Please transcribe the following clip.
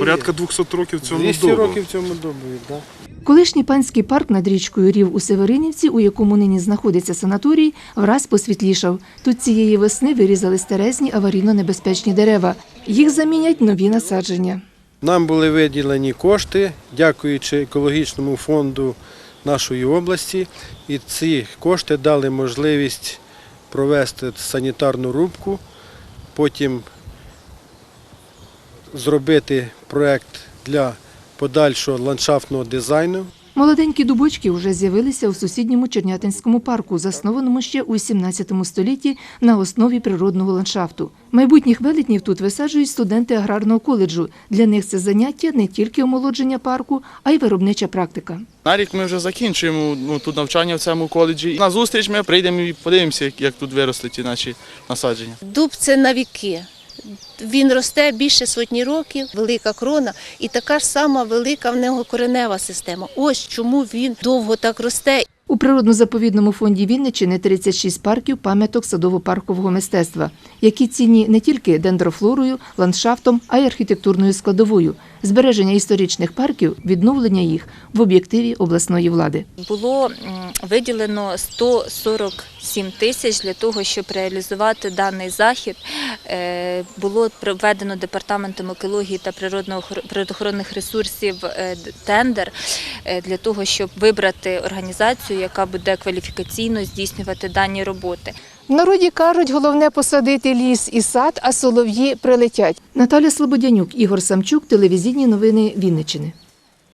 Порядка є. 200 років цьому 200 дубу. років цьому добу, так. Колишній панський парк над річкою Рів у Северинівці, у якому нині знаходиться санаторій, враз посвітлішав. Тут цієї весни вирізали старезні аварійно-небезпечні дерева. Їх замінять нові насадження. Нам були виділені кошти, дякуючи екологічному фонду нашої області. І ці кошти дали можливість провести санітарну рубку, потім зробити проєкт для подальшого ландшафтного дизайну. Молоденькі дубочки вже з'явилися у сусідньому Чернятинському парку, заснованому ще у 17 столітті на основі природного ландшафту. Майбутніх велетнів тут висаджують студенти аграрного коледжу. Для них це заняття не тільки омолодження парку, а й виробнича практика. На рік ми вже закінчуємо ну, тут навчання в цьому коледжі. На зустріч ми прийдемо і подивимося, як, як тут виросли ті наші насадження. Дуб це на віки. Він росте більше сотні років, велика крона, і така ж сама велика в нього коренева система. Ось чому він довго так росте. У природно-заповідному фонді Вінниччини 36 парків пам'яток садово-паркового мистецтва, які цінні не тільки дендрофлорою, ландшафтом, а й архітектурною складовою. Збереження історичних парків, відновлення їх в об'єктиві обласної влади. було виділено 147 тисяч для того, щоб реалізувати даний захід. Е, Було проведено департаментом екології та природоохоронних ресурсів е, тендер е, для того, щоб вибрати організацію, яка буде кваліфікаційно здійснювати дані роботи. В народі кажуть, головне посадити ліс і сад, а солов'ї прилетять. Наталя Слободянюк, Ігор Самчук, телевізійні новини Вінниччини.